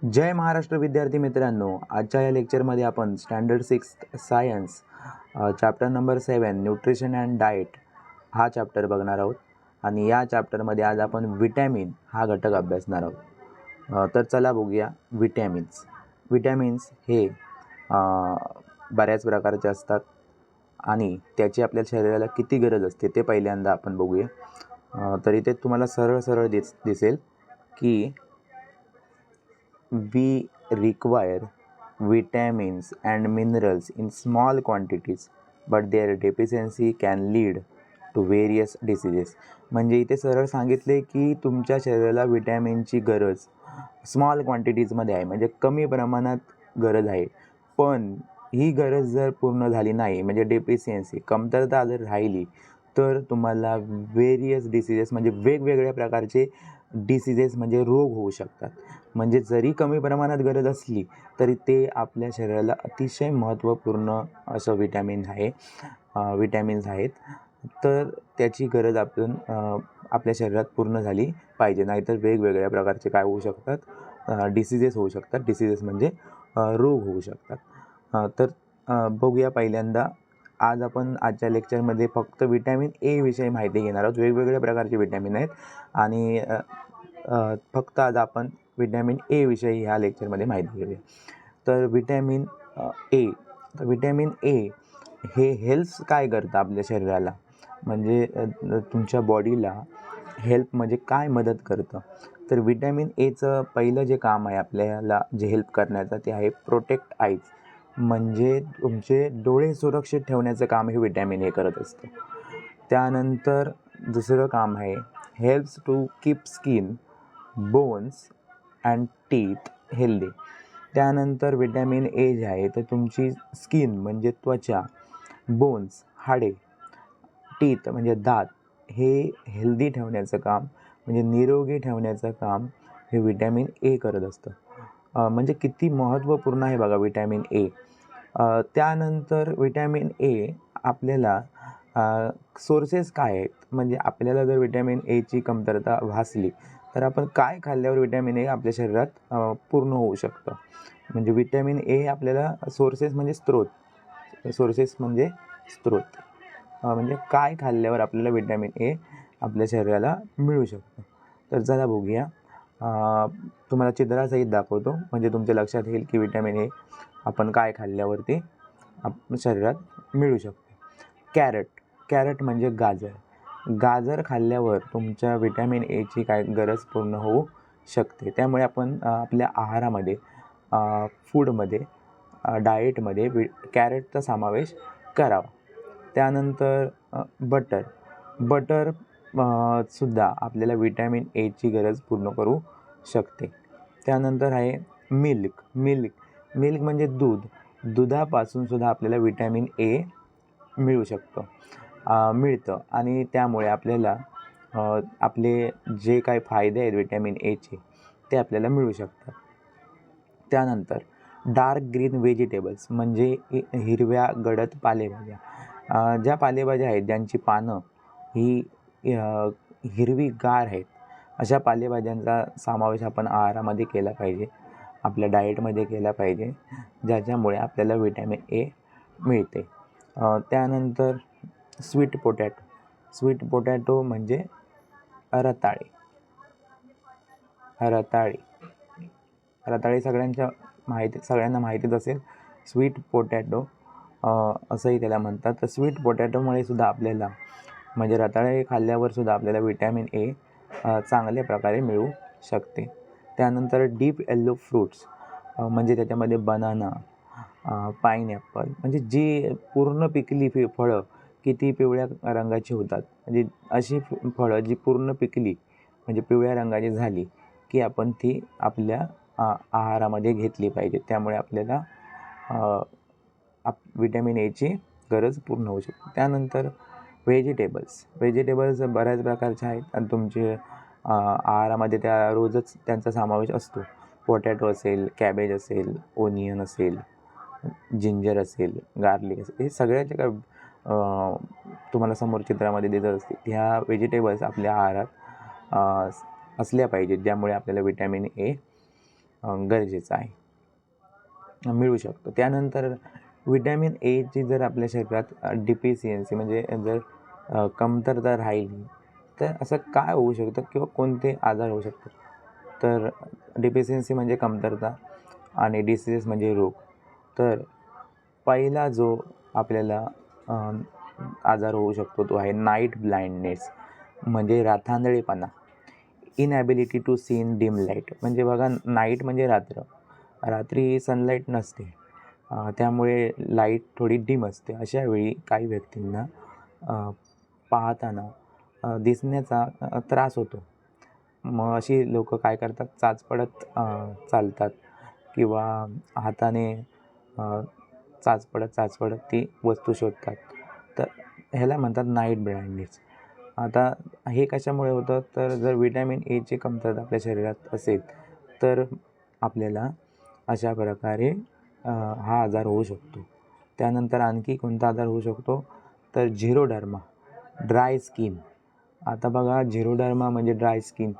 जय महाराष्ट्र विद्यार्थी मित्रांनो आजच्या या लेक्चरमध्ये आपण standard six science chapter number seven nutrition and diet हा चॅप्टर बघणार आहोत. आणि या चॅप्टरमध्ये आज आपण विटॅमिन हा घटक अभ्यासणार आहोत. तर चला बघूया विटॅमिन्स विटॅमिन्स हे बऱ्याच प्रकारचे असतात. आणि त्याची आपल्या शरीराला किती गरज असते ते पहिल्यांदा आपण बघूया. तर इथे तुम्हाला सरळ सरळ दिस दिसेल की we require vitamins and minerals in small quantities but their deficiency can lead to various diseases म्हणजे इथे सरळ सांगितले की तुमच्या शरीराला विटॅमिनची गरज स्मॉल क्वांटिटीजमध्ये आहे. म्हणजे कमी प्रमाणात गरज आहे. पण ही गरज जर पूर्ण झाली नाही म्हणजे डेफिशियन्सी कमतरता जर राहिली तर तुम्हाला व्हेरियस डिसिजेस म्हणजे वेगवेगळ्या प्रकारचे डिसिजेस म्हणजे रोग होऊ शकतात. म्हणजे जरी कमी प्रमाणात गरज असली तरी ते आपल्या शरीराला अतिशय महत्त्वपूर्ण असं विटॅमिन आहे. विटॅमिन्स आहेत. तर त्याची गरज आपण आपल्या शरीरात पूर्ण झाली पाहिजे. नाहीतर वेगवेगळ्या प्रकारचे काय होऊ शकतात? डिसिजेस होऊ शकतात. डिसिजेस म्हणजे रोग होऊ शकतात. तर बघूया पहिल्यांदा. आज आपण आजच्या लेक्चरमध्ये फक्त विटॅमिन ए विषयी माहिती घेणार आहोत. वेगवेगळ्या प्रकारचे विटॅमिन आहेत. आणि फक्त आज आपण विटॅमिन ए विषयी ह्या लेक्चरमध्ये माहिती घेऊया. तर विटॅमिन ए तर विटॅमिन ए हे हेल्थ काय करतं आपल्या शरीराला? म्हणजे तुमच्या बॉडीला हेल्प म्हणजे काय मदत करतं? तर विटॅमिन एचं पहिलं जे काम आहे आपल्याला जे हेल्प करण्याचं ते आहे प्रोटेक्ट आईज. म्हणजे तुमचे डोळे सुरक्षित ठेवण्याचं काम हे विटॅमिन ए करत असतं. त्यानंतर दुसरं काम आहे helps to keep skin. Bones and teeth healthy. त्यानंतर विटॅमिन ए जे आहे तर तुमची स्किन म्हणजे त्वचा बोन्स हाडे टीथ म्हणजे दात हे हेल्दी ठेवण्याचं काम म्हणजे निरोगी ठेवण्याचं काम हे विटॅमिन ए करत असतं. म्हणजे किती महत्त्वपूर्ण आहे बघा विटॅमिन ए. त्यानंतर विटॅमिन ए आपल्याला सोर्सेस काय आहेत? म्हणजे आपल्याला जर विटॅमिन एची कमतरता भासली तर आपण काय खाल्ल्यावर विटॅमिन ए आपल्या शरीरात पूर्ण होऊ शकतं? म्हणजे विटॅमिन ए आपल्याला सोर्सेस म्हणजे स्त्रोत. सोर्सेस म्हणजे स्त्रोत. म्हणजे काय खाल्ल्यावर आपल्याला विटॅमिन ए आपल्या शरीराला मिळू शकतं? तर चला बघूया. तुम्हाला चित्रासहित दाखवतो. म्हणजे तुमच्या लक्षात येईल की विटॅमिन ए आपण काय खाल्ल्यावरती आप शरीरात मिळू शकतो. कॅरट. कॅरट म्हणजे गाजर. गाजर खाल्ल्यावर तुमच्या विटॅमिन एची काय गरज पूर्ण होऊ शकते. त्यामुळे आपण आपल्या आहारामध्ये फूडमध्ये डाएटमध्ये वि कॅरेटचा समावेश करावा. त्यानंतर बटर बटर सुद्धा आपल्याला विटॅमिन एची गरज पूर्ण करू शकते. त्यानंतर आहे मिल्क मिल्क मिल्क म्हणजे दूध. दुधापासून सुद्धा आपल्याला विटॅमिन ए मिळू शकतो. मिळतं. आणि त्यामुळे आपल्याला आपले जे काही फायदे आहेत विटॅमिन एचे ते आपल्याला मिळू शकतात. त्यानंतर डार्क ग्रीन व्हेजिटेबल्स म्हणजे हिरव्या गडद पालेभाज्या. ज्या पालेभाज्या आहेत ज्यांची पानं ही हिरवी गार आहेत अशा पालेभाज्यांचा समावेश आपण आहारामध्ये केला पाहिजे. आपल्या डाएटमध्ये केला पाहिजे. ज्याच्यामुळे आपल्याला विटॅमिन ए मिळते. त्यानंतर स्वीट पोटॅटो. स्वीट पोटॅटो म्हणजे रताळे. रताळे. रताळे सगळ्यांच्या माहिती सगळ्यांना माहितीच असेल. स्वीट पोटॅटो असंही त्याला म्हणतात. तर स्वीट पोटॅटोमुळे सुद्धा आपल्याला म्हणजे रताळे खाल्ल्यावर सुद्धा आपल्याला विटॅमिन ए चांगल्या प्रकारे मिळू शकते. त्यानंतर डीप येल्लो फ्रूट्स म्हणजे त्याच्यामध्ये बनाना पायनॅपल म्हणजे जी पूर्ण पिकली फि फळं किती पिवळ्या रंगाची होतात. म्हणजे अशी फळं जी पूर्ण पिकली म्हणजे पिवळ्या रंगाची झाली की आपण ती आपल्या आ आहारामध्ये घेतली पाहिजे. त्यामुळे आपल्याला आप विटॅमिन एची गरज पूर्ण होऊ शकते. त्यानंतर व्हेजिटेबल्स व्हेजिटेबल्स बऱ्याच प्रकारचे आहेत. आणि तुमचे आहारामध्ये त्या रोजच त्यांचा समावेश असतो. पोटॅटो असेल कॅबेज असेल ओनियन असेल जिंजर असेल गार्लिक असेल हे सगळ्याच्या काय तुम्हाला समोर चित्रामध्ये दिसत असतील ह्या व्हेजिटेबल्स आपल्या आहारात असल्या पाहिजेत ज्यामुळे आपल्याला विटॅमिन ए गरजेचं आहे. मिळू शकतो. त्यानंतर विटॅमिन एची जर आपल्या शरीरात डिफिशियन्सी म्हणजे जर कमतरता राहिली तर असं काय होऊ शकतं किंवा कोणते आजार होऊ शकतात? तर डिफिशियन्सी म्हणजे कमतरता आणि डिसीजेस म्हणजे रोग. तर पहिला जो आपल्याला आजार होऊ शकतो. तो आहे नाईट ब्लाइंडनेस म्हणजे राथांधळेपणा inability to see in dim light म्हणजे बघा नाईट म्हणजे रात्र. रात्री सनलाईट नसते. त्यामुळे लाइट थोडी डिम असते. अशा वेळी काही व्यक्तींना पाहताना दिसण्याचा त्रास होतो. मग अशी लोक काय करतात? चाचपडत पडत चालतात. किंवा हाताने चाचपडत चाचपडत ती वस्तू शोधतात. तर ह्याला म्हणतात नाईट ब्लाइंडनेस आता हे कशामुळे होतं? तर जर विटॅमिन एची कमतरता आपल्या शरीरात असेल तर आपल्याला अशा प्रकारे हा आजार होऊ शकतो. त्यानंतर आणखी कोणता आजार होऊ शकतो? तर झिरोडर्मा ड्राय स्किन आता बघा झिरोडर्मा म्हणजे ड्राय स्किन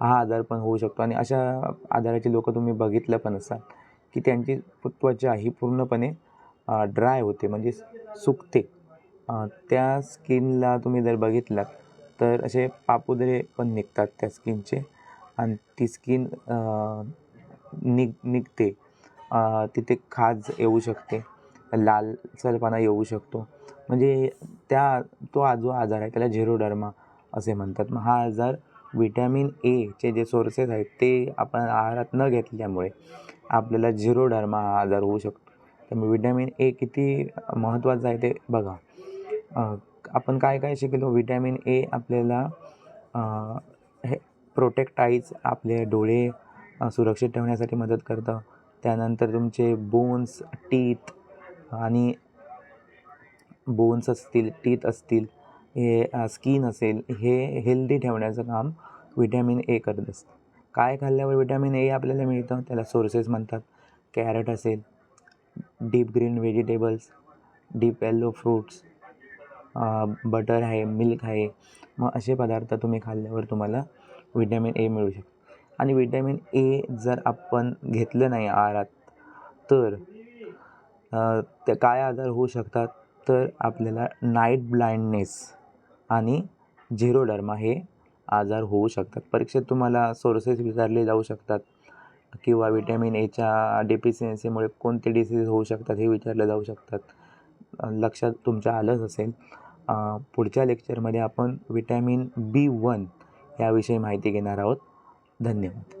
हा आजार पण होऊ शकतो आणि अशा आजाराची लोकं तुम्ही बघितलं पण असाल की त्यांची त्वचा ही पूर्णपणे ड्राय होते म्हणजे सुकते. त्या स्किनला तुम्ही जर बघितलात तर असे पापुद्रे पण निघतात त्या स्किनचे आणि ती स्किन निघ निघते. तिथे खाज येऊ शकते लालसरपणा येऊ शकतो. म्हणजे त्या तो जो आजार आहे त्याला झिरोडर्मा असे म्हणतात. मग हा आजार विटॅमिन एचे जे सोर्सेस आहेत ते आपण आहारात न घेतल्यामुळे आपल्याला झिरोडर्मा हा आजार होऊ शकतो. त्यामुळे विटॅमिन ए किती महत्त्वाचं आहे ते बघा. आपण काय काय शिकलो? विटॅमिन ए आपल्याला हे प्रोटेक्ट आईज आपले डोळे सुरक्षित ठेवण्यासाठी मदत करतं. त्यानंतर तुमचे बोन्स टीथ आणि बोन्स असतील टीथ असतील हे स्किन असेल हे हेल्दी ठेवण्याचं काम विटॅमिन ए करत असतं. काय खाल्ल्यावर विटॅमिन ए आपल्याला मिळतं? त्याला सोर्सेस म्हणतात. कॅरट असेल deep green vegetables deep yellow fruits butter आहे मिल्क आहे. मग असे पदार्थ तुम्ही खाल्ल्यावर तुम्हाला विटॅमिन ए मिळू शकतो. आणि विटॅमिन ए जर आपण घेतलं नाही आहारात तर ते काय आजार होऊ शकतात? तर आपल्याला नाईट ब्लाइंडनेस आणि झिरोडर्मा हे आजार होऊ शकतात. परीक्षेत तुम्हाला सोर्सेस विचारले जाऊ शकतात. किंवा विटॅमिन एच्या डेफिशियन्सीमुळे कोणते डिसीज होऊ शकतात हे विचारले जाऊ शकतात. लक्षात तुमच्या आलंच असेल. पुढच्या लेक्चरमध्ये आपण विटॅमिन बी वन याविषयी माहिती घेणार आहोत. धन्यवाद.